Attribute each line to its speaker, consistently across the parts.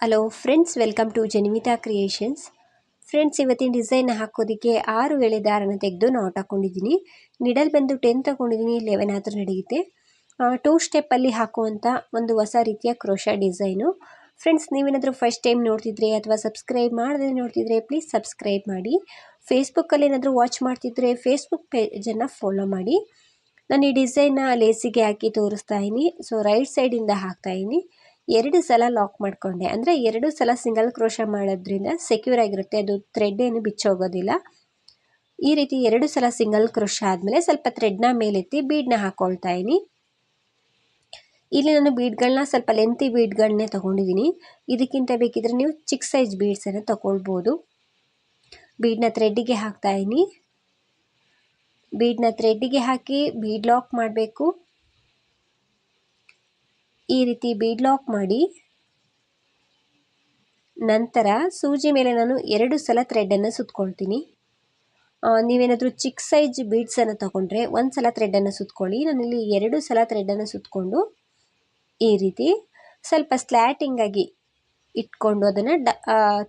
Speaker 1: Hello friends welcome to Janimitha creations friends ಇವತ್ತಿನ design ಹಾಕೋದಕ್ಕೆ ಆರು ಎಳೆ ದಾರನ ತೆಗೆದು ನಾಟ್ ಹಾಕೊಂಡಿದ್ದೀನಿ. ನಿಡಲ್ ಬಂದು ಟೆನ್ ತಗೊಂಡಿದ್ದೀನಿ ಲೆವೆನ್ ಆದರೂ ನಡೆಯುತ್ತೆ. ಟೂ ಸ್ಟೆಪ್ಪಲ್ಲಿ ಹಾಕುವಂಥ ಒಂದು ಹೊಸ ರೀತಿಯ ಕ್ರೋಶ ಡಿಸೈನು ಫ್ರೆಂಡ್ಸ್ ನೀವೇನಾದರೂ ಫಸ್ಟ್ ಟೈಮ್ ನೋಡ್ತಿದ್ರೆ ಅಥವಾ ಸಬ್ಸ್ಕ್ರೈಬ್ ಮಾಡದೆ ನೋಡ್ತಿದ್ರೆ ಪ್ಲೀಸ್ ಸಬ್ಸ್ಕ್ರೈಬ್ ಮಾಡಿ. ಫೇಸ್ಬುಕ್ಕಲ್ಲಿ ಏನಾದರೂ ವಾಚ್ ಮಾಡ್ತಿದ್ರೆ ಫೇಸ್ಬುಕ್ ಪೇಜನ್ನು ಫಾಲೋ ಮಾಡಿ. ನಾನು ಈ ಡಿಸೈನ್ನ ಲೇಸಿಗೆ ಹಾಕಿ ತೋರಿಸ್ತಾ ಇದ್ದೀನಿ. ಸೊ ರೈಟ್ ಸೈಡಿಂದ ಹಾಕ್ತಾ ಇದ್ದೀನಿ. ಎರಡು ಸಲ ಲಾಕ್ ಮಾಡಿಕೊಂಡೆ. ಅಂದರೆ ಎರಡು ಸಲ ಸಿಂಗಲ್ ಕ್ರೋಶ ಮಾಡೋದ್ರಿಂದ ಸೆಕ್ಯೂರ್ ಆಗಿರುತ್ತೆ. ಅದು ಥ್ರೆಡ್ ಏನು ಬಿಚ್ಚೋಗೋದಿಲ್ಲ. ಈ ರೀತಿ ಎರಡು ಸಲ ಸಿಂಗಲ್ ಕ್ರೋಶ ಆದಮೇಲೆ ಸ್ವಲ್ಪ ಥ್ರೆಡ್ನ ಮೇಲೆತ್ತಿ ಬೀಡ್ನ ಹಾಕ್ಕೊಳ್ತಾ ಇದ್ದೀನಿ. ಇಲ್ಲಿ ನಾನು ಬೀಡ್ಗಳನ್ನ ಸ್ವಲ್ಪ ಲೆಂತಿ ಬೀಡ್ಗಳನ್ನೇ ತೊಗೊಂಡಿದ್ದೀನಿ. ಇದಕ್ಕಿಂತ ಬೇಕಿದ್ರೆ ನೀವು ಚಿಕ್ಕ ಸೈಜ್ ಬೀಡ್ಸನ್ನು ತೊಗೊಳ್ಬೋದು. ಬೀಡ್ನ ಥ್ರೆಡ್ಡಿಗೆ ಹಾಕ್ತಾ ಇದ್ದೀನಿ. ಬೀಡನ್ನ ಥ್ರೆಡ್ಡಿಗೆ ಹಾಕಿ ಬೀಡ್ ಲಾಕ್ ಮಾಡಬೇಕು. ಈ ರೀತಿ ಬೀಡ್ ಲಾಕ್ ಮಾಡಿ, ನಂತರ ಸೂಜಿ ಮೇಲೆ ನಾನು ಎರಡು ಸಲ ಥ್ರೆಡನ್ನು ಸುತ್ಕೊಳ್ತೀನಿ. ನೀವೇನಾದರೂ ಚಿಕ್ಕ ಸೈಜ್ ಬೀಡ್ಸನ್ನು ತಗೊಂಡ್ರೆ ಒಂದು ಸಲ ಥ್ರೆಡನ್ನು ಸುತ್ಕೊಳ್ಳಿ. ನಾನಿಲ್ಲಿ ಎರಡು ಸಲ ಥ್ರೆಡನ್ನು ಸುತ್ತಕೊಂಡು ಈ ರೀತಿ ಸ್ವಲ್ಪ ಸ್ಲ್ಯಾಟಿಂಗಾಗಿ ಇಟ್ಕೊಂಡು ಅದನ್ನು ಡ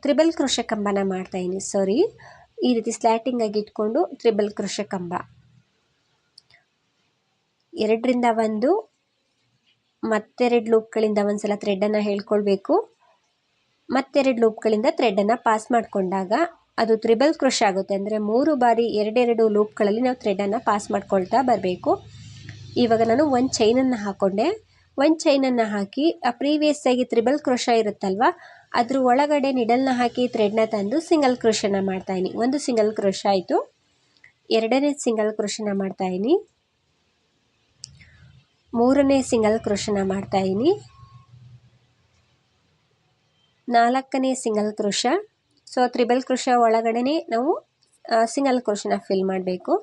Speaker 1: ತ್ರಿಬಲ್ ಕೃಷ ಕಂಬನ ಮಾಡ್ತಾಯಿದ್ದೀನಿ ಸಾರಿ ಈ ರೀತಿ ಸ್ಲ್ಯಾಟಿಂಗಾಗಿ ಇಟ್ಕೊಂಡು ತ್ರಿಬಲ್ ಕೃಷ ಕಂಬ. ಎರಡರಿಂದ ಒಂದು ಮತ್ತೆರಡು ಲೂಪ್ಗಳಿಂದ ಒಂದು ಸಲ ಥ್ರೆಡನ್ನು ಹೇಳ್ಕೊಳ್ಬೇಕು. ಮತ್ತೆರಡು ಲೂಪ್ಗಳಿಂದ ಥ್ರೆಡನ್ನು ಪಾಸ್ ಮಾಡಿಕೊಂಡಾಗ ಅದು ತ್ರಿಬಲ್ ಕ್ರಶ್ ಆಗುತ್ತೆ. ಅಂದರೆ ಮೂರು ಬಾರಿ ಎರಡೆರಡು ಲೂಪ್ಗಳಲ್ಲಿ ನಾವು ಥ್ರೆಡನ್ನು ಪಾಸ್ ಮಾಡ್ಕೊಳ್ತಾ ಬರಬೇಕು. ಇವಾಗ ನಾನು ಒಂದು ಚೈನನ್ನು ಹಾಕ್ಕೊಂಡೆ ಒಂದು ಚೈನನ್ನು ಹಾಕಿ ಆ ಪ್ರೀವಿಯಸ್ ಆಗಿ ತ್ರಿಬಲ್ ಕ್ರೋಶ ಇರುತ್ತಲ್ವ, ಅದ್ರ ಒಳಗಡೆ ನಿಡಲ್ನ ಹಾಕಿ ಥ್ರೆಡ್ನ ತಂದು ಸಿಂಗಲ್ ಕ್ರೋಶನ ಮಾಡ್ತಾಯಿನಿ ಒಂದು ಸಿಂಗಲ್ ಕ್ರೋಶ ಆಯಿತು. ಎರಡನೇ ಸಿಂಗಲ್ ಕ್ರೋಶನ ಮಾಡ್ತಾಯಿನಿ ಮೂರನೇ ಸಿಂಗಲ್ ಕ್ರೋಶನ ಮಾಡ್ತಾಯಿದ್ದೀನಿ ನಾಲ್ಕನೇ single crochet so triple crochet ಒಳಗಡೆ ನಾವು ಸಿಂಗಲ್ ಕ್ರೋಶನ ಫಿಲ್ ಮಾಡಬೇಕು.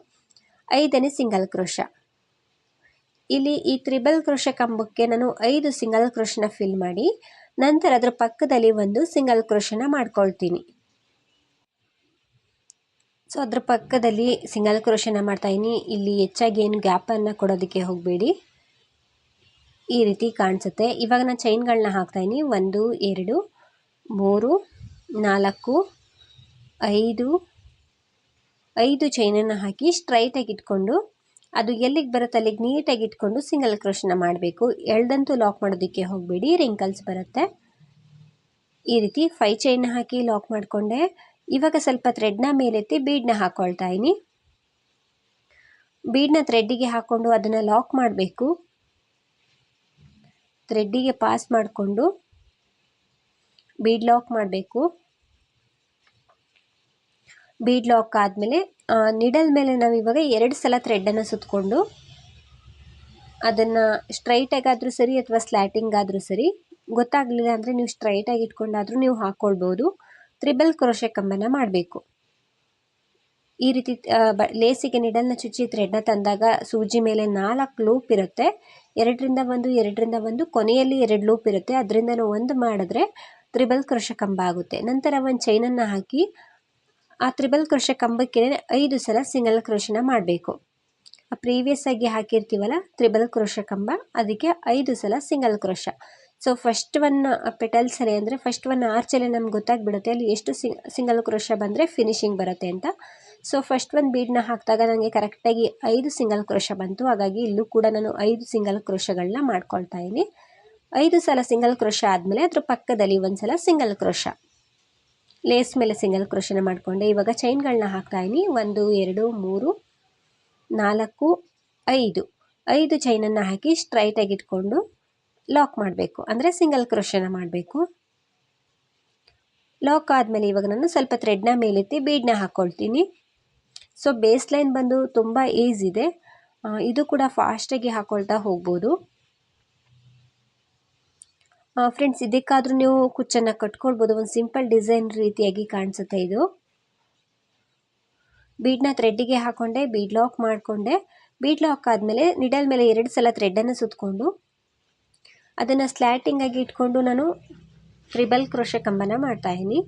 Speaker 1: ಐದನೇ ಸಿಂಗಲ್ ಕ್ರೋಶ ಇಲ್ಲಿ ಈ ತ್ರಿಬಲ್ ಕ್ರೋಶ ಕಂಬಕ್ಕೆ ನಾನು ಐದು ಸಿಂಗಲ್ ಕ್ರೋಶನ ಫಿಲ್ ಮಾಡಿ, ನಂತರ ಅದರ ಪಕ್ಕದಲ್ಲಿ ಒಂದು ಸಿಂಗಲ್ ಕ್ರೋಶನ ಮಾಡ್ಕೊಳ್ತೀನಿ. ಸೊ ಅದ್ರ ಪಕ್ಕದಲ್ಲಿ ಸಿಂಗಲ್ ಕ್ರೋಶನ ಮಾಡ್ತಾಯಿನಿ ಇಲ್ಲಿ ಹೆಚ್ಚಾಗಿ ಏನು ಗ್ಯಾಪನ್ನು ಕೊಡೋದಕ್ಕೆ ಹೋಗಬೇಡಿ. ಈ ರೀತಿ ಕಾಣಿಸುತ್ತೆ. ಇವಾಗ ನಾನು ಚೈನ್ಗಳನ್ನ ಹಾಕ್ತಾಯಿನಿ ಒಂದು, ಎರಡು, ಮೂರು, ನಾಲ್ಕು, ಐದು ಐದು ಚೈನನ್ನು ಹಾಕಿ ಸ್ಟ್ರೈಟಾಗಿ ಇಟ್ಕೊಂಡು, ಅದು ಎಲ್ಲಿಗೆ ಬರುತ್ತೆ ಅಲ್ಲಿಗೆ ನೀಟಾಗಿ ಇಟ್ಕೊಂಡು ಸಿಂಗಲ್ ಕ್ರೋಶನ ಮಾಡಬೇಕು. ಎಳ್ದಂತೂ ಲಾಕ್ ಮಾಡೋದಕ್ಕೆ ಹೋಗಬೇಡಿ, ರಿಂಕಲ್ಸ್ ಬರುತ್ತೆ. ಈ ರೀತಿ ಫೈ ಚೈನ್ ಹಾಕಿ ಲಾಕ್ ಮಾಡಿಕೊಂಡೆ. ಇವಾಗ ಸ್ವಲ್ಪ ಥ್ರೆಡ್ನ ಮೇಲೆತ್ತಿ ಬೀಡನ್ನ ಹಾಕ್ಕೊಳ್ತಾ ಇದ್ದೀನಿ ಬೀಡನ್ನ ಥ್ರೆಡ್ಡಿಗೆ ಹಾಕ್ಕೊಂಡು ಅದನ್ನು ಲಾಕ್ ಮಾಡಬೇಕು. ಥ್ರೆಡ್ಡಿಗೆ ಪಾಸ್ ಮಾಡಿಕೊಂಡು ಬೀಡ್ ಲಾಕ್ ಮಾಡಬೇಕು. ಬೀಡ್ ಲಾಕ್ ಆದಮೇಲೆ ನಿಡಲ್ ಮೇಲೆ ನಾವು ಇವಾಗ ಎರಡು ಸಲ ಥ್ರೆಡ್ಡನ್ನು ಸುತ್ತಕೊಂಡು ಅದನ್ನು ಸ್ಟ್ರೈಟಾಗಾದರೂ ಸರಿ ಅಥವಾ ಸ್ಲ್ಯಾಟಿಂಗ್ ಆದರೂ ಸರಿ, ಗೊತ್ತಾಗಲಿಲ್ಲ ಅಂದರೆ ನೀವು ಸ್ಟ್ರೈಟಾಗಿ ಇಟ್ಕೊಂಡಾದರೂ ನೀವು ಹಾಕ್ಕೊಳ್ಬೋದು ತ್ರಿಬಲ್ ಕ್ರೋಶೆ ಕಂಬನ ಮಾಡಬೇಕು. ಈ ರೀತಿ ಬ, ಲೇಸಿಗೆ ನಿಡಲ್ನ ಚುಚ್ಚಿ ಥ್ರೆಡ್ನ ತಂದಾಗ ಸೂಜಿ ಮೇಲೆ ನಾಲ್ಕು ಲೂಪ್ ಇರುತ್ತೆ. ಎರಡರಿಂದ ಒಂದು ಎರಡರಿಂದ ಒಂದು, ಕೊನೆಯಲ್ಲಿ ಎರಡು ಲೂಪ್ ಇರುತ್ತೆ. ಅದರಿಂದ ಒಂದು ಮಾಡಿದ್ರೆ ತ್ರಿಬಲ್ ಕ್ರೋಶ ಕಂಬ ಆಗುತ್ತೆ. ನಂತರ ಒಂದು ಚೈನನ್ನು ಹಾಕಿ ಆ ತ್ರಿಬಲ್ ಕೃಷ ಕಂಬಕ್ಕೆ ಐದು ಸಲ ಸಿಂಗಲ್ ಕ್ರೋಶನ ಮಾಡಬೇಕು. ಪ್ರೀವಿಯಸ್ ಆಗಿ ಹಾಕಿರ್ತೀವಲ್ಲ, ತ್ರಿಬಲ್ ಕ್ರೋಶ ಕಂಬ, ಅದಕ್ಕೆ ಐದು ಸಲ single crochet so first one petal ಸರಿ ಅಂದರೆ ಫಸ್ಟ್ ಒನ್ ಆರ್ಚಲ್ಲಿ ನಮ್ಗೆ ಗೊತ್ತಾಗ್ಬಿಡುತ್ತೆ. ಅಲ್ಲಿ ಎಷ್ಟು ಸಿಂಗಲ್ ಕ್ರೋಶ ಬಂದರೆ ಫಿನಿಶಿಂಗ್ ಬರುತ್ತೆ ಅಂತ. ಸೊ ಫಸ್ಟ್ ಒಂದು ಬೀಡನ್ನ ಹಾಕಿದಾಗ ನನಗೆ ಕರೆಕ್ಟಾಗಿ ಐದು ಸಿಂಗಲ್ ಕ್ರೋಶ ಬಂತು. ಹಾಗಾಗಿ ಇಲ್ಲೂ ಕೂಡ ನಾನು ಐದು ಸಿಂಗಲ್ ಕ್ರೋಶಗಳನ್ನ ಮಾಡ್ಕೊಳ್ತಾ ಇದ್ದೀನಿ. ಐದು ಸಲ ಸಿಂಗಲ್ ಕ್ರೋಶ ಆದಮೇಲೆ ಅದ್ರ ಪಕ್ಕದಲ್ಲಿ ಒಂದು ಸಲ ಸಿಂಗಲ್ ಕ್ರೋಶ ಲೇಸ್ ಮೇಲೆ ಸಿಂಗಲ್ ಕ್ರೋಶನ ಮಾಡಿಕೊಂಡೆ. ಇವಾಗ ಚೈನ್ಗಳನ್ನ ಹಾಕ್ತಾಯಿನಿ ಒಂದು, ಎರಡು, ಮೂರು, ನಾಲ್ಕು, ಐದು. ಐದು ಚೈನನ್ನು ಹಾಕಿ ಸ್ಟ್ರೈಟಾಗಿ ಇಟ್ಕೊಂಡು ಲಾಕ್ ಮಾಡಬೇಕು. ಅಂದರೆ ಸಿಂಗಲ್ ಕ್ರೋಶನ ಮಾಡಬೇಕು. ಲಾಕ್ ಆದಮೇಲೆ ಇವಾಗ ನಾನು ಸ್ವಲ್ಪ ಥ್ರೆಡ್ನ ಮೇಲೆತ್ತಿ ಬೀಡನ್ನ ಹಾಕ್ಕೊಳ್ತೀನಿ ಸೊ ಬೇಸ್ ಲೈನ್ ಬಂದು ತುಂಬ ಈಸ್ ಇದೆ. ಇದು ಕೂಡ ಫಾಸ್ಟಾಗಿ ಹಾಕ್ಕೊಳ್ತಾ ಹೋಗ್ಬೋದು. ಫ್ರೆಂಡ್ಸ್ ಇದಕ್ಕಾದರೂ ನೀವು ಕುಚ್ಚನ್ನು ಕಟ್ಕೊಳ್ಬೋದು. ಒಂದು ಸಿಂಪಲ್ ಡಿಸೈನ್ ರೀತಿಯಾಗಿ ಕಾಣಿಸುತ್ತೆ ಇದು. ಬೀಡ್ನ ಥ್ರೆಡ್ಡಿಗೆ ಹಾಕ್ಕೊಂಡೆ ಬೀಡ್ ಲಾಕ್ ಮಾಡಿಕೊಂಡೆ. ಬೀಡ್ ಲಾಕ್ ಆದಮೇಲೆ ನಿಡಲ್ ಮೇಲೆ ಎರಡು ಸಲ ಥ್ರೆಡ್ಡನ್ನು ಸುತ್ತಕೊಂಡು ಅದನ್ನು ಸ್ಲ್ಯಾಟಿಂಗಾಗಿ ಇಟ್ಕೊಂಡು ನಾನು ತ್ರಿಬಲ್ ಕ್ರೋಶ ಕಂಬನ ಮಾಡ್ತಾಯಿದ್ದೀನಿ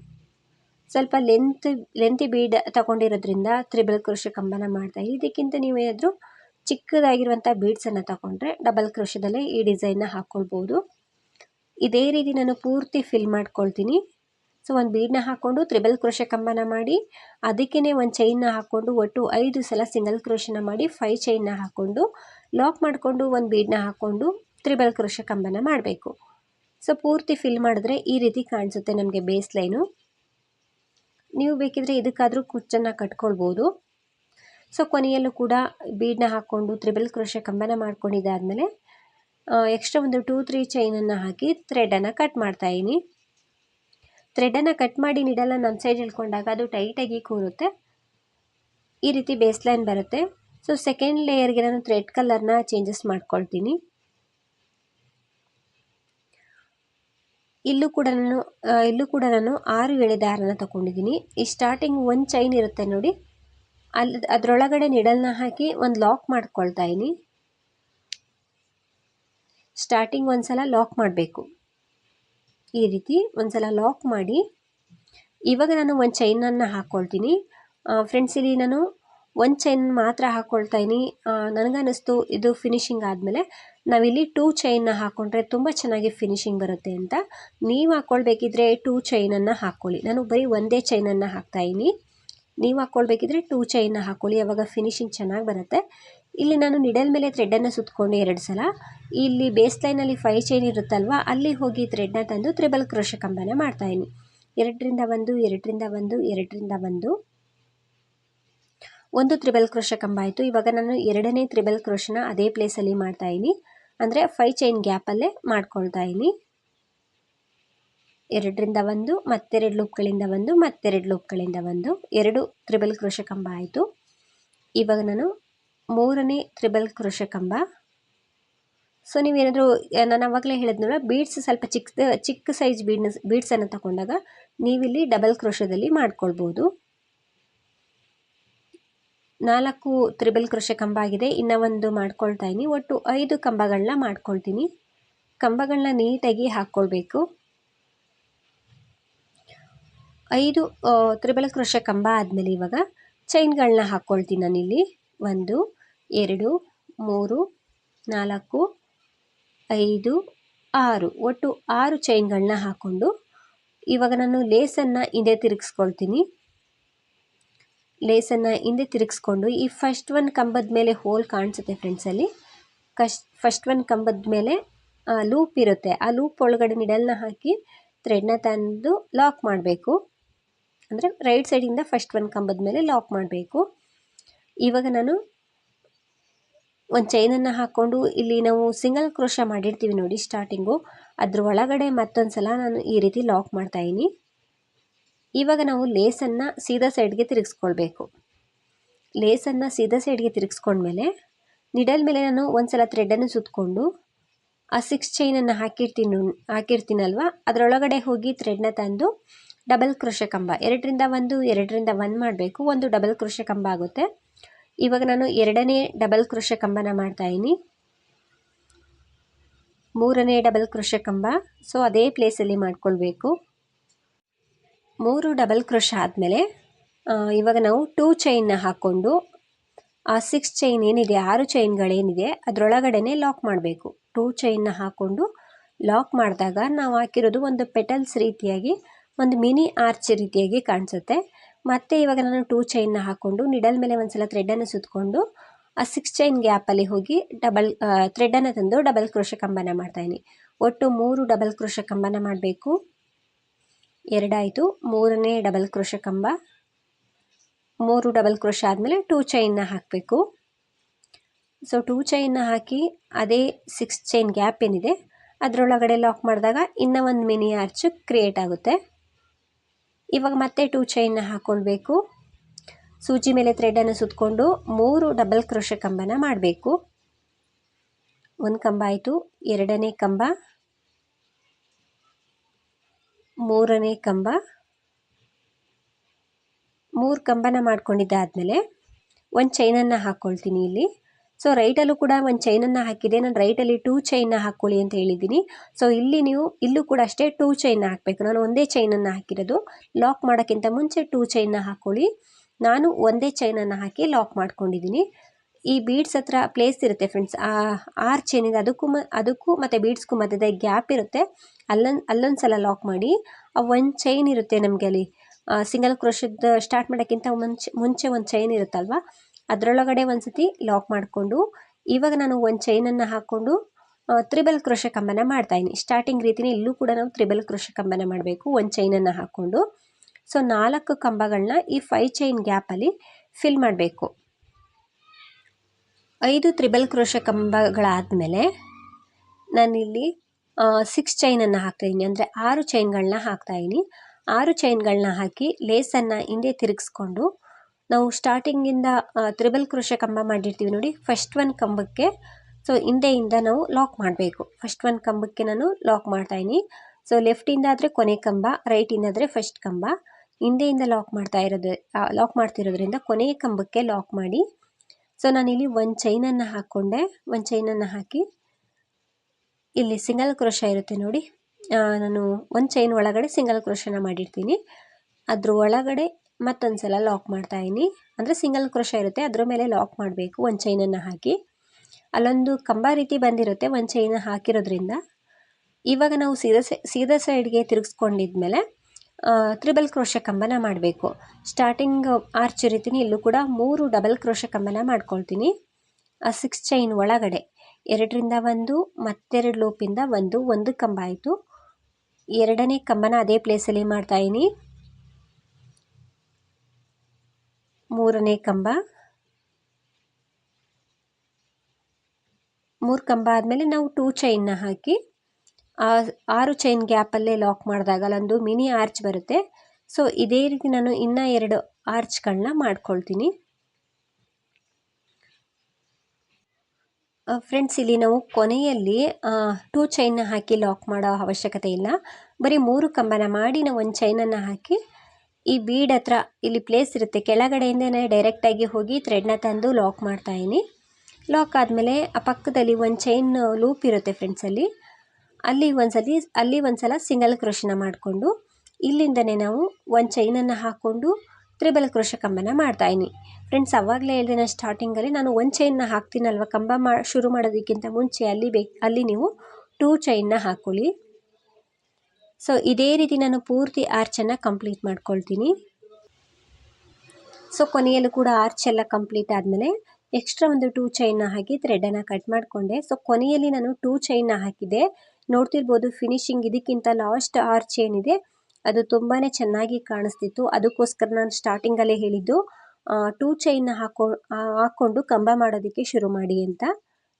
Speaker 1: ಸ್ವಲ್ಪ ಲೆಂತ್ ಲೆಂತಿ ಬೀಡ್ ತಗೊಂಡಿರೋದ್ರಿಂದ ತ್ರಿಬಲ್ ಕ್ರೋಶ ಕಂಬನ ಮಾಡ್ತಾಯಿದ್ದೀನಿ ಇದಕ್ಕಿಂತ ನೀವೇನಾದರೂ ಚಿಕ್ಕದಾಗಿರುವಂಥ ಬೀಡ್ಸನ್ನು ತಗೊಂಡ್ರೆ ಡಬಲ್ ಕ್ರೋಶದಲ್ಲೇ ಈ ಡಿಸೈನ್ನ ಹಾಕ್ಕೊಳ್ಬೋದು ಇದೇ ರೀತಿ ನಾನು ಪೂರ್ತಿ ಫಿಲ್ ಮಾಡ್ಕೊಳ್ತೀನಿ. ಸೊ ಒಂದು ಬೀಡನ್ನ ಹಾಕ್ಕೊಂಡು ತ್ರಿಬಲ್ ಕ್ರೋಶ ಕಂಬನ ಮಾಡಿ ಅದಕ್ಕೇ ಒಂದು ಚೈನ್ನ ಹಾಕ್ಕೊಂಡು ಒಟ್ಟು ಐದು ಸಲ ಸಿಂಗಲ್ ಕ್ರೋಶನ ಮಾಡಿ ಫೈ ಚೈನ್ನ ಹಾಕ್ಕೊಂಡು ಲಾಕ್ ಮಾಡಿಕೊಂಡು ಒಂದು ಬೀಡನ್ನ ಹಾಕ್ಕೊಂಡು ತ್ರಿಬಲ್ ಕ್ರೋಶ ಕಂಬನ ಮಾಡಬೇಕು. ಸೊ ಪೂರ್ತಿ ಫಿಲ್ ಮಾಡಿದ್ರೆ ಈ ರೀತಿ ಕಾಣಿಸುತ್ತೆ ನಮಗೆ ಬೇಸ್ ಲೈನು ನೀವು ಬೇಕಿದ್ರೆ ಇದಕ್ಕಾದರೂ ಕುಚ್ಚನ್ನು ಕಟ್ಕೊಳ್ಬೋದು. ಸೊ ಕೊನೆಯಲ್ಲೂ ಕೂಡ ಬೀಡನ್ನ ಹಾಕ್ಕೊಂಡು ತ್ರಿಬಲ್ ಕ್ರೋಶ ಕಂಬನ ಮಾಡ್ಕೊಂಡಿದ್ದಾದಮೇಲೆ ಎಕ್ಸ್ಟ್ರಾ ಒಂದು ಟೂ ತ್ರೀ ಚೈನನ್ನು ಹಾಕಿ ಥ್ರೆಡನ್ನು ಕಟ್ ಮಾಡ್ತಾಯಿದ್ದೀನಿ ಥ್ರೆಡನ್ನು ಕಟ್ ಮಾಡಿ ನೀಡಲ್ಲ ನಮ್ಮ ಸೈಡ್ ಇಳ್ಕೊಂಡಾಗ ಅದು ಟೈಟಾಗಿ ಕೂರುತ್ತೆ. ಈ ರೀತಿ ಬೇಸ್ ಲೈನ್ ಬರುತ್ತೆ. ಸೊ ಸೆಕೆಂಡ್ ಲೇಯರ್ಗೆ ನಾನು ಥ್ರೆಡ್ ಕಲರ್ನ ಚೇಂಜಸ್ ಮಾಡ್ಕೊಳ್ತೀನಿ. ಇಲ್ಲೂ ಕೂಡ ನಾನು ಇಲ್ಲೂ ಕೂಡ ನಾನು ಆರು ಎಳೆ ದಾರನ ತಗೊಂಡಿದ್ದೀನಿ. ಈ ಸ್ಟಾರ್ಟಿಂಗ್ ಒಂದು ಚೈನ್ ಇರುತ್ತೆ ನೋಡಿ. ಅಲ್ಲಿ ಅದರೊಳಗಡೆ ನಿಡಲ್ನ ಹಾಕಿ ಒಂದು ಲಾಕ್ ಮಾಡ್ಕೊಳ್ತಾ ಇದ್ದೀನಿ ಸ್ಟಾರ್ಟಿಂಗ್ ಒಂದು ಸಲ ಲಾಕ್ ಮಾಡಬೇಕು. ಈ ರೀತಿ ಒಂದು ಸಲ ಲಾಕ್ ಮಾಡಿ. ಇವಾಗ ನಾನು ಒಂದು ಚೈನನ್ನು ಹಾಕ್ಕೊಳ್ತೀನಿ ಫ್ರೆಂಡ್ಸ್ ಇಲ್ಲಿ ನಾನು ಒಂದು ಚೈನ್ ಮಾತ್ರ ಹಾಕ್ಕೊಳ್ತಾ ಇದ್ದೀನಿ ನನಗನ್ನಿಸ್ತು ಇದು ಫಿನಿಶಿಂಗ್ ಆದಮೇಲೆ. ನಾವಿಲ್ಲಿ ಟೂ ಚೈನ್ನ ಹಾಕ್ಕೊಂಡ್ರೆ ತುಂಬ ಚೆನ್ನಾಗಿ ಫಿನಿಶಿಂಗ್ ಬರುತ್ತೆ ಅಂತ. ನೀವು ಹಾಕ್ಕೊಳ್ಬೇಕಿದ್ರೆ ಟೂ ಚೈನನ್ನು ಹಾಕ್ಕೊಳ್ಳಿ ನಾನು ಬರೀ ಒಂದೇ ಚೈನನ್ನು ಹಾಕ್ತಾಯಿನಿ ನೀವು ಹಾಕ್ಕೊಳ್ಬೇಕಿದ್ರೆ ಟೂ ಚೈನ್ನ ಹಾಕ್ಕೊಳ್ಳಿ ಅವಾಗ ಫಿನಿಶಿಂಗ್ ಚೆನ್ನಾಗಿ ಬರುತ್ತೆ. ಇಲ್ಲಿ ನಾನು ನಿಡಲ್ ಮೇಲೆ ಥ್ರೆಡನ್ನು ಸುತ್ತಕೊಂಡು ಎರಡು ಸಲ. ಇಲ್ಲಿ ಬೇಸ್ ಲೈನಲ್ಲಿ ಫೈ ಚೈನ್ ಇರುತ್ತಲ್ವ, ಅಲ್ಲಿ ಹೋಗಿ ಥ್ರೆಡ್ನ ತಂದು ತ್ರಿಬಲ್ ಕ್ರೋಶ ಕಂಬನ ಮಾಡ್ತಾಯಿನಿ ಎರಡರಿಂದ ಒಂದು ಎರಡರಿಂದ ಒಂದು ಎರಡರಿಂದ ಒಂದು. ಒಂದು ತ್ರಿಬಲ್ ಕ್ರೋಶ ಕಂಬ ಆಯಿತು. ಇವಾಗ ನಾನು ಎರಡನೇ ತ್ರಿಬಲ್ ಕ್ರೋಶನ ಅದೇ ಪ್ಲೇಸಲ್ಲಿ ಮಾಡ್ತಾಯಿನಿ ಅಂದರೆ ಫೈ ಚೈನ್ ಗ್ಯಾಪಲ್ಲೇ ಮಾಡ್ಕೊಳ್ತಾ ಇದ್ದೀನಿ ಎರಡರಿಂದ ಒಂದು, ಮತ್ತೆರಡು ಲೂಪ್ಗಳಿಂದ ಒಂದು, ಮತ್ತೆರಡು ಲೂಪ್ಗಳಿಂದ ಒಂದು. ಎರಡು ತ್ರಿಬಲ್ ಕ್ರೋಶ ಕಂಬ ಆಯಿತು. ಇವಾಗ ನಾನು ಮೂರನೇ ತ್ರಿಬಲ್ ಕ್ರೋಶ ಕಂಬ. ಸೊ ನೀವೇನಾದರೂ ನಾನು ಅವಾಗಲೇ ಹೇಳಿದ್ನಲ್ಲ ಬೀಡ್ಸ್ ಸ್ವಲ್ಪ ಚಿಕ್ಕ ಚಿಕ್ಕ ಸೈಜ್ ಬೀಡ್ನ ಬೀಡ್ಸನ್ನು ತಗೊಂಡಾಗ ನೀವಿಲ್ಲಿ ಡಬಲ್ ಕ್ರೋಶದಲ್ಲಿ ಮಾಡ್ಕೊಳ್ಬೋದು. ನಾಲ್ಕು ತ್ರಿಬಲ್ ಕೃಷಿ ಕಂಬ ಆಗಿದೆ. ಇನ್ನೂ ಒಂದು ಮಾಡ್ಕೊಳ್ತಾ ಇದ್ದೀನಿ ಒಟ್ಟು ಐದು ಕಂಬಗಳನ್ನ ಮಾಡ್ಕೊಳ್ತೀನಿ. ಕಂಬಗಳನ್ನ ನೀಟಾಗಿ ಹಾಕ್ಕೊಳ್ಬೇಕು. ಐದು ತ್ರಿಬಲ್ ಕೃಷಿ ಕಂಬ ಆದಮೇಲೆ ಇವಾಗ ಚೈನ್ಗಳನ್ನ ಹಾಕ್ಕೊಳ್ತೀನಿ ನಾನಿಲ್ಲಿ. ಒಂದು, ಎರಡು, ಮೂರು, ನಾಲ್ಕು, ಐದು, ಆರು. ಒಟ್ಟು ಆರು ಚೈನ್ಗಳನ್ನ ಹಾಕ್ಕೊಂಡು ಇವಾಗ ನಾನು ಲೇಸನ್ನು ಹಿಂದೆ ತಿರುಗಿಸ್ಕೊಳ್ತೀನಿ. ಲೇಸನ್ನು ಹಿಂದೆ ತಿರುಗಿಸ್ಕೊಂಡು ಈ ಫಸ್ಟ್ ಒನ್ ಕಂಬದ ಮೇಲೆ ಹೋಲ್ ಕಾಣಿಸುತ್ತೆ ಫ್ರೆಂಡ್ಸಲ್ಲಿ ಕಶ್ ಫಸ್ಟ್ ಒನ್ ಕಂಬದ ಮೇಲೆ ಲೂಪ್ ಇರುತ್ತೆ. ಆ ಲೂಪ್ ಒಳಗಡೆ ನಿಡಲ್ನ ಹಾಕಿ ಥ್ರೆಡ್ನ ತಂದು ಲಾಕ್ ಮಾಡಬೇಕು. ಅಂದರೆ ರೈಟ್ ಸೈಡಿಂದ ಫಸ್ಟ್ ಒನ್ ಕಂಬದ ಮೇಲೆ ಲಾಕ್ ಮಾಡಬೇಕು. ಇವಾಗ ನಾನು ಒಂದು ಚೈನನ್ನು ಹಾಕ್ಕೊಂಡು ಇಲ್ಲಿ ನಾವು ಸಿಂಗಲ್ ಕ್ರೋಶ ಮಾಡಿರ್ತೀವಿ ನೋಡಿ ಸ್ಟಾರ್ಟಿಂಗು ಅದ್ರ ಒಳಗಡೆ ಮತ್ತೊಂದು ಸಲ ನಾನು ಈ ರೀತಿ ಲಾಕ್ ಮಾಡ್ತಾಯಿನಿ ಇವಾಗ ನಾವು ಲೇಸನ್ನು ಸೀದಾ ಸೈಡ್ಗೆ ತಿರುಗಿಸ್ಕೊಳ್ಬೇಕು. ಲೇಸನ್ನು ಸೀದಾ ಸೈಡ್ಗೆ ತಿರುಗಿಸ್ಕೊಂಡ್ಮೇಲೆ ನಿಡಲ್ ಮೇಲೆ ನಾನು ಒಂದು ಸಲ ಥ್ರೆಡನ್ನು ಸುತ್ತಕೊಂಡು ಆ ಸಿಕ್ಸ್ ಚೈನನ್ನು ಹಾಕಿರ್ತೀನಿ ಹಾಕಿರ್ತೀನಲ್ವ? ಅದರೊಳಗಡೆ ಹೋಗಿ ಥ್ರೆಡ್ನ ತಂದು ಡಬಲ್ ಕೃಷಕಂಬ ಕಂಬ, ಎರಡರಿಂದ ಒಂದು ಎರಡರಿಂದ ಒಂದು ಮಾಡಬೇಕು, ಒಂದು ಡಬಲ್ ಕೃಷಕಂಬ ಕಂಬ ಆಗುತ್ತೆ. ಇವಾಗ ನಾನು ಎರಡನೇ ಡಬಲ್ ಕೃಷಕಂಬನ ಕಂಬನ ಮಾಡ್ತಾಯಿನಿ ಮೂರನೇ ಡಬಲ್ ಕೃಷಕಂಬ ಕಂಬ ಸೊ ಅದೇ ಪ್ಲೇಸಲ್ಲಿ ಮಾಡ್ಕೊಳ್ಬೇಕು. ಮೂರು ಡಬಲ್ ಕ್ರೋಶ ಆದಮೇಲೆ ಇವಾಗ ನಾವು ಟೂ ಚೈನ್ನ ಹಾಕ್ಕೊಂಡು, ಆ ಸಿಕ್ಸ್ ಚೈನ್ ಏನಿದೆ, ಆರು ಚೈನ್ಗಳೇನಿದೆ ಅದರೊಳಗಡೆ ಲಾಕ್ ಮಾಡಬೇಕು. ಟೂ ಚೈನ್ನ ಹಾಕ್ಕೊಂಡು ಲಾಕ್ ಮಾಡಿದಾಗ ನಾವು ಹಾಕಿರೋದು ಒಂದು ಪೆಟಲ್ಸ್ ರೀತಿಯಾಗಿ, ಒಂದು ಮಿನಿ ಆರ್ಚ್ ರೀತಿಯಾಗಿ ಕಾಣಿಸುತ್ತೆ. ಮತ್ತು ಇವಾಗ ನಾನು ಟೂ ಚೈನ್ನ ಹಾಕ್ಕೊಂಡು ನಿಡಲ್ ಮೇಲೆ ಒಂದು ಸಲ ಥ್ರೆಡನ್ನು ಸುತ್ತಕೊಂಡು ಆ ಸಿಕ್ಸ್ ಚೈನ್ ಗ್ಯಾಪಲ್ಲಿ ಹೋಗಿ ಡಬಲ್ ಥ್ರೆಡನ್ನು ತಂದು ಡಬಲ್ ಕ್ರೋಶ ಕಂಬನ ಮಾಡ್ತಾಯಿನಿ ಒಟ್ಟು ಮೂರು ಡಬಲ್ ಕ್ರೋಶ ಕಂಬನ ಮಾಡಬೇಕು. ಎರಡಾಯಿತು. ಮೂರನೇ ಡಬಲ್ ಕ್ರೋಶ ಕಂಬ. ಮೂರು ಡಬಲ್ ಕ್ರೋಶ ಆದಮೇಲೆ ಟೂ ಚೈನ್ನ ಹಾಕಬೇಕು. ಸೊ ಟೂ ಚೈನ್ನ ಹಾಕಿ ಅದೇ ಸಿಕ್ಸ್ ಚೈನ್ ಗ್ಯಾಪ್ ಏನಿದೆ, ಅದರೊಳಗಡೆ ಲಾಕ್ ಮಾಡಿದಾಗ ಇನ್ನೂ ಒಂದು ಮಿನಿ ಆರ್ಚ್ ಕ್ರಿಯೇಟ್ ಆಗುತ್ತೆ. ಇವಾಗ ಮತ್ತೆ ಟೂ ಚೈನ್ನ ಹಾಕ್ಕೊಳ್ಬೇಕು ಸೂಜಿ ಮೇಲೆ ಥ್ರೆಡನ್ನು ಸುತ್ತಕೊಂಡು ಮೂರು ಡಬಲ್ ಕ್ರೋಶ ಕಂಬನ ಮಾಡಬೇಕು. ಒಂದು ಕಂಬ ಆಯಿತು, ಎರಡನೇ ಕಂಬ. ಮೂರನೇ ಕಂಬ. ಮೂರು ಕಂಬನ ಮಾಡ್ಕೊಂಡಿದ್ದಾದಮೇಲೆ ಒಂದು ಚೈನನ್ನು ಹಾಕ್ಕೊಳ್ತೀನಿ ಇಲ್ಲಿ. ಸೊ ರೈಟಲ್ಲೂ ಕೂಡ ಒಂದು ಚೈನನ್ನು ಹಾಕಿದೆ. ನಾನು ರೈಟಲ್ಲಿ ಟೂ ಚೈನ್ನ ಹಾಕ್ಕೊಳ್ಳಿ ಅಂತ ಹೇಳಿದ್ದೀನಿ. ಸೊ ಇಲ್ಲಿ ನೀವು, ಇಲ್ಲೂ ಕೂಡ ಅಷ್ಟೇ ಟೂ ಚೈನ್ನ ಹಾಕಬೇಕು. ನಾನು ಒಂದೇ ಚೈನನ್ನು ಹಾಕಿರೋದು. ಲಾಕ್ ಮಾಡೋಕ್ಕಿಂತ ಮುಂಚೆ ಟೂ ಚೈನ್ನ ಹಾಕ್ಕೊಳ್ಳಿ ನಾನು ಒಂದೇ ಚೈನನ್ನು ಹಾಕಿ ಲಾಕ್ ಮಾಡ್ಕೊಂಡಿದ್ದೀನಿ. ಈ ಬೀಡ್ಸ್ ಹತ್ರ ಪ್ಲೇಸ್ ಇರುತ್ತೆ ಫ್ರೆಂಡ್ಸ್ ಆ ಆರ್ಚ್ ಏನಿದೆ ಅದಕ್ಕೂ ಮ, ಅದಕ್ಕೂ ಮತ್ತು ಬೀಡ್ಸ್ಗೂ ಮಧ್ಯದ ಗ್ಯಾಪ್ ಇರುತ್ತೆ. ಅಲ್ಲೊಂದು ಅಲ್ಲೊಂದು ಸಲ ಲಾಕ್ ಮಾಡಿ, ಆ ಒಂದು ಚೈನ್ ಇರುತ್ತೆ ನಮಗೆ ಅಲ್ಲಿ. ಸಿಂಗಲ್ ಕ್ರೋಶದ ಸ್ಟಾರ್ಟ್ ಮಾಡೋಕ್ಕಿಂತ ಮುಂಚೆ ಮುಂಚೆ ಒಂದು ಚೈನ್ ಇರುತ್ತಲ್ವ? ಅದರೊಳಗಡೆ ಒಂದು ಸತಿ ಲಾಕ್ ಮಾಡಿಕೊಂಡು, ಇವಾಗ ನಾನು ಒಂದು ಚೈನನ್ನು ಹಾಕ್ಕೊಂಡು ತ್ರಿಬಲ್ ಕ್ರೋಶ ಕಂಬನ ಮಾಡ್ತಾಯಿನಿ ಸ್ಟಾರ್ಟಿಂಗ್ ರೀತಿನೇ ಇಲ್ಲೂ ಕೂಡ ನಾವು ತ್ರಿಬಲ್ ಕ್ರೋಶ ಕಂಬನ ಮಾಡಬೇಕು, ಒಂದು ಚೈನನ್ನು ಹಾಕ್ಕೊಂಡು ಸೊ ನಾಲ್ಕು ಕಂಬಗಳನ್ನ ಈ ಫೈ ಚೈನ್ ಗ್ಯಾಪಲ್ಲಿ ಫಿಲ್ ಮಾಡಬೇಕು. ಐದು ತ್ರಿಬಲ್ ಕ್ರೋಶ ಕಂಬಗಳಾದಮೇಲೆ ನಾನಿಲ್ಲಿ ಸಿಕ್ಸ್ ಚೈನನ್ನು ಹಾಕ್ತಾಯಿದ್ದೀನಿ ಅಂದರೆ ಆರು ಚೈನ್ಗಳನ್ನ ಹಾಕ್ತಾಯಿದ್ದೀನಿ ಆರು ಚೈನ್ಗಳನ್ನ ಹಾಕಿ ಲೇಸನ್ನು ಹಿಂದೆ ತಿರುಗಿಸ್ಕೊಂಡು ನಾವು ಸ್ಟಾರ್ಟಿಂಗಿಂದ ತ್ರಿಬಲ್ ಕ್ರೋಶ ಕಂಬ ಮಾಡಿರ್ತೀವಿ ನೋಡಿ ಫಸ್ಟ್ ಒನ್ ಕಂಬಕ್ಕೆ. ಸೊ ಹಿಂದೆಯಿಂದ ನಾವು ಲಾಕ್ ಮಾಡಬೇಕು. ಫಸ್ಟ್ ಒನ್ ಕಂಬಕ್ಕೆ ನಾನು ಲಾಕ್ ಮಾಡ್ತಾಯಿದ್ದೀನಿ ಸೊ ಲೆಫ್ಟಿಂದ ಆದರೆ ಕೊನೆ ಕಂಬ ರೈಟಿಂದ ಆದರೆ ಫಸ್ಟ್ ಕಂಬ. ಹಿಂದೆಯಿಂದ ಲಾಕ್ ಮಾಡ್ತಾ ಇರೋದು ಲಾಕ್ ಮಾಡ್ತಿರೋದ್ರಿಂದ ಕೊನೆಯ ಕಂಬಕ್ಕೆ ಲಾಕ್ ಮಾಡಿ ಸೊ ನಾನಿಲ್ಲಿ ಒಂದು ಚೈನನ್ನು ಹಾಕ್ಕೊಂಡೆ ಒಂದು ಚೈನನ್ನು ಹಾಕಿ ಇಲ್ಲಿ ಸಿಂಗಲ್ ಕ್ರೋಶ ಇರುತ್ತೆ ನೋಡಿ. ನಾನು ಒಂದು ಚೈನ್ ಒಳಗಡೆ ಸಿಂಗಲ್ ಕ್ರೋಶನ ಮಾಡಿರ್ತೀನಿ. ಅದ್ರ ಒಳಗಡೆ ಮತ್ತೊಂದು ಸಲ ಲಾಕ್ ಮಾಡ್ತಾಯಿನಿ ಅಂದರೆ ಸಿಂಗಲ್ ಕ್ರೋಶ ಇರುತ್ತೆ. ಅದ್ರ ಮೇಲೆ ಲಾಕ್ ಮಾಡಬೇಕು. ಒಂದು ಚೈನನ್ನು ಹಾಕಿ. ಅಲ್ಲೊಂದು ಕಂಬ ರೀತಿ ಬಂದಿರುತ್ತೆ. ಒಂದು ಚೈನ ಹಾಕಿರೋದ್ರಿಂದ ಇವಾಗ ನಾವು ಸೀದಾ ಸೀದಾ ಸೈಡ್ಗೆ ತಿರುಗಿಸ್ಕೊಂಡಿದ್ಮೇಲೆ ತ್ರಿಬಲ್ ಕ್ರೋಶ ಕಂಬನ ಮಾಡಬೇಕು. ಸ್ಟಾರ್ಟಿಂಗ್ ಆರ್ಚ್ ರೀತಿನಿ ಇಲ್ಲೂ ಕೂಡ ಮೂರು ಡಬಲ್ ಕ್ರೋಶ ಕಂಬನ ಮಾಡ್ಕೊಳ್ತೀನಿ. ಆ ಸಿಕ್ಸ್ ಚೈನ್ ಒಳಗಡೆ. ಎರಡರಿಂದ ಒಂದು, ಮತ್ತೆರಡು ಲೂಪಿಂದ ಒಂದು ಒಂದು ಕಂಬ ಆಯಿತು. ಎರಡನೇ ಕಂಬನ ಅದೇ ಪ್ಲೇಸಲ್ಲಿ ಮಾಡ್ತಾಯಿನಿ ಮೂರನೇ ಕಂಬ. ಮೂರು ಕಂಬ ಆದಮೇಲೆ ನಾವು ಟೂ ಚೈನ್ನ ಹಾಕಿ ಆರು ಚೈನ್ ಗ್ಯಾಪಲ್ಲೇ ಲಾಕ್ ಮಾಡಿದಾಗ ಅಲ್ಲೊಂದು ಮಿನಿ ಆರ್ಚ್ ಬರುತ್ತೆ. ಸೊ ಇದೇ ರೀತಿ ನಾನು ಇನ್ನೂ ಎರಡು ಆರ್ಚ್ಗಳನ್ನ ಮಾಡ್ಕೊಳ್ತೀನಿ. ಫ್ರೆಂಡ್ಸ್ ಇಲ್ಲಿ ನಾವು ಕೊನೆಯಲ್ಲಿ ಟೂ ಚೈನ್ನ ಹಾಕಿ ಲಾಕ್ ಮಾಡೋ ಅವಶ್ಯಕತೆ ಇಲ್ಲ. ಬರೀ ಮೂರು ಕಂಬನ ಮಾಡಿ ನಾವು ಒಂದು ಚೈನನ್ನು ಹಾಕಿ, ಈ ಬೀಡ್ ಹತ್ರ ಇಲ್ಲಿ ಪ್ಲೇಸ್ ಇರುತ್ತೆ. ಕೆಳಗಡೆಯಿಂದನೇ ಡೈರೆಕ್ಟಾಗಿ ಹೋಗಿ ಥ್ರೆಡ್ನ ತಂದು ಲಾಕ್ ಮಾಡ್ತಾಯಿನಿ ಲಾಕ್ ಆದಮೇಲೆ ಆ ಪಕ್ಕದಲ್ಲಿ ಒಂದು ಚೈನ್ ಲೂಪ್ ಇರುತ್ತೆ ಫ್ರೆಂಡ್ಸಲ್ಲಿ ಅಲ್ಲಿ ಒಂದ್ಸಲಿ, ಅಲ್ಲಿ ಒಂದ್ಸಲ ಸಿಂಗಲ್ ಕ್ರೋಶನ ಮಾಡಿಕೊಂಡು, ಇಲ್ಲಿಂದನೇ ನಾವು ಒಂದು ಚೈನನ್ನು ಹಾಕ್ಕೊಂಡು ತ್ರಿಬಲ್ ಕ್ರೋಶ ಕಂಬನ ಮಾಡ್ತಾಯಿನಿ ಫ್ರೆಂಡ್ಸ್ ಅವಾಗಲೇ ಹೇಳಿದೆ ನಾನು ಸ್ಟಾರ್ಟಿಂಗಲ್ಲಿ ನಾನು ಒಂದು ಚೈನ್ನ ಹಾಕ್ತೀನಲ್ವ? ಕಂಬ ಮಾ, ಶುರು ಮಾಡೋದಕ್ಕಿಂತ ಮುಂಚೆ ಅಲ್ಲಿ ಬೇಕು ಅಲ್ಲಿ ನೀವು ಟೂ ಚೈನ್ನ ಹಾಕ್ಕೊಳ್ಳಿ ಸೊ ಇದೇ ರೀತಿ ನಾನು ಪೂರ್ತಿ ಆರ್ಚನ್ನು ಕಂಪ್ಲೀಟ್ ಮಾಡ್ಕೊಳ್ತೀನಿ. ಸೊ ಕೊನೆಯಲ್ಲೂ ಕೂಡ ಆರ್ಚ್ ಎಲ್ಲ ಕಂಪ್ಲೀಟ್ ಆದಮೇಲೆ ಎಕ್ಸ್ಟ್ರಾ ಒಂದು ಟೂ ಚೈನ್ನ ಹಾಕಿ ಥ್ರೆಡನ್ನು ಕಟ್ ಮಾಡಿಕೊಂಡೆ. ಸೊ ಕೊನೆಯಲ್ಲಿ ನಾನು ಟೂ ಚೈನ್ನ ಹಾಕಿದೆ ನೋಡ್ತಿರ್ಬೋದು ಫಿನಿಶಿಂಗ್ ಇದಕ್ಕಿಂತ ಲಾಸ್ಟ್ ಆರ್ಚ್ ಏನಿದೆ, ಅದು ತುಂಬಾ ಚೆನ್ನಾಗಿ ಕಾಣಿಸ್ತಿತ್ತು. ಅದಕ್ಕೋಸ್ಕರ ನಾನು ಸ್ಟಾರ್ಟಿಂಗಲ್ಲೇ ಹೇಳಿದ್ದು ಟೂ ಚೈನ್ನ ಹಾಕೊ ಹಾಕ್ಕೊಂಡು ಕಂಬ ಮಾಡೋದಕ್ಕೆ ಶುರು ಮಾಡಿ ಅಂತ.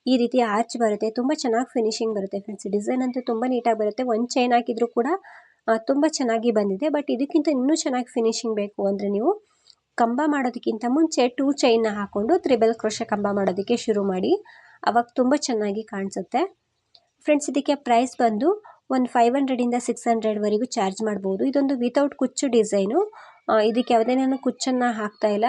Speaker 1: ಈ ರೀತಿ ಆರ್ಚ್ ಬರುತ್ತೆ, ತುಂಬ ಚೆನ್ನಾಗಿ ಫಿನಿಶಿಂಗ್ ಬರುತ್ತೆ ಫ್ರೆಂಡ್ಸ್ ಡಿಸೈನ್ ಅಂತೂ ತುಂಬ ನೀಟಾಗಿ ಬರುತ್ತೆ. ಒಂದು ಚೈನ್ ಹಾಕಿದರೂ ಕೂಡ ತುಂಬ ಚೆನ್ನಾಗಿ ಬಂದಿದೆ. ಬಟ್ ಇದಕ್ಕಿಂತ ಇನ್ನೂ ಚೆನ್ನಾಗಿ ಫಿನಿಶಿಂಗ್ ಬೇಕು ಅಂದರೆ ನೀವು ಕಂಬ ಮಾಡೋದಕ್ಕಿಂತ ಮುಂಚೆ ಟೂ ಚೈನ್ನ ಹಾಕ್ಕೊಂಡು ತ್ರಿಬಲ್ ಕ್ರೋಶ ಕಂಬ ಮಾಡೋದಕ್ಕೆ ಶುರು ಮಾಡಿ. ಅವಾಗ ತುಂಬ ಚೆನ್ನಾಗಿ ಕಾಣಿಸುತ್ತೆ. ಫ್ರೆಂಡ್ಸ್ ಇದಕ್ಕೆ ಪ್ರೈಸ್ ಬಂದು ಒಂದು ಫೈವ್ ಹಂಡ್ರೆಡಿಂದ ಸಿಕ್ಸ್ ಹಂಡ್ರೆಡ್ವರೆಗೂ ಚಾರ್ಜ್ ಮಾಡ್ಬೋದು. ಇದೊಂದು ವಿತೌಟ್ ಕುಚ್ಚು ಡಿಸೈನು ಇದಕ್ಕೆ ಯಾವುದೇ ನಾನು ಕುಚ್ಚನ್ನು ಹಾಕ್ತಾ ಇಲ್ಲ.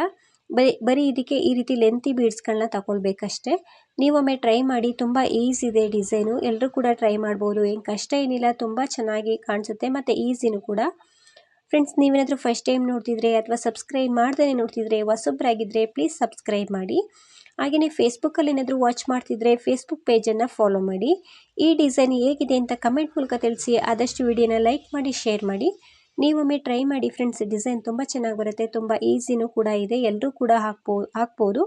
Speaker 1: ಬರೀ ಬರೀ ಇದಕ್ಕೆ ಈ ರೀತಿ ಲೆಂತಿ ಬೀಡ್ಸ್ಗಳನ್ನ ತಗೊಳ್ಬೇಕಷ್ಟೆ. ನೀವೊಮ್ಮೆ ಟ್ರೈ ಮಾಡಿ, ತುಂಬ ಈಸಿ ಇದೆ ಡಿಸೈನು ಎಲ್ಲರೂ ಕೂಡ ಟ್ರೈ ಮಾಡ್ಬೋದು. ಏನು ಕಷ್ಟ ಏನಿಲ್ಲ, ತುಂಬ ಚೆನ್ನಾಗಿ ಕಾಣಿಸುತ್ತೆ. ಮತ್ತು ಈಸಿನೂ ಕೂಡ. ಫ್ರೆಂಡ್ಸ್ ನೀವೇನಾದರೂ ಫಸ್ಟ್ ಟೈಮ್ ನೋಡ್ತಿದ್ರೆ ಅಥವಾ ಸಬ್ಸ್ಕ್ರೈಬ್ ಮಾಡ್ದೇ ನೋಡ್ತಿದ್ರೆ ಹೊಸೊಬ್ಬರಾಗಿದ್ದರೆ ಪ್ಲೀಸ್ ಸಬ್ಸ್ಕ್ರೈಬ್ ಮಾಡಿ. ಹಾಗೆಯೇ ಫೇಸ್ಬುಕ್ಕಲ್ಲಿ ಏನಾದರೂ ವಾಚ್ ಮಾಡ್ತಿದ್ರೆ ಫೇಸ್ಬುಕ್ ಪೇಜನ್ನು ಫಾಲೋ ಮಾಡಿ. ಈ ಡಿಸೈನ್ ಹೇಗಿದೆ ಅಂತ ಕಮೆಂಟ್ ಮೂಲಕ ತಿಳಿಸಿ, ಆದಷ್ಟು ವಿಡಿಯೋನ ಲೈಕ್ ಮಾಡಿ ಶೇರ್ ಮಾಡಿ. ನೀವೊಮ್ಮೆ ಟ್ರೈ ಮಾಡಿ ಫ್ರೆಂಡ್ಸ್ ಡಿಸೈನ್ ತುಂಬ ಚೆನ್ನಾಗಿ ಬರುತ್ತೆ ತುಂಬ ಈಸಿನೂ ಕೂಡ ಇದೆ ಎಲ್ಲರೂ ಕೂಡ ಹಾಕ್ಬೋ, ಹಾಕ್ಬೋದು.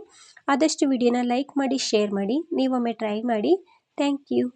Speaker 1: ಆದಷ್ಟು ವಿಡಿಯೋನ ಲೈಕ್ ಮಾಡಿ ಶೇರ್ ಮಾಡಿ, ನೀವೊಮ್ಮೆ ಟ್ರೈ ಮಾಡಿ. Thank you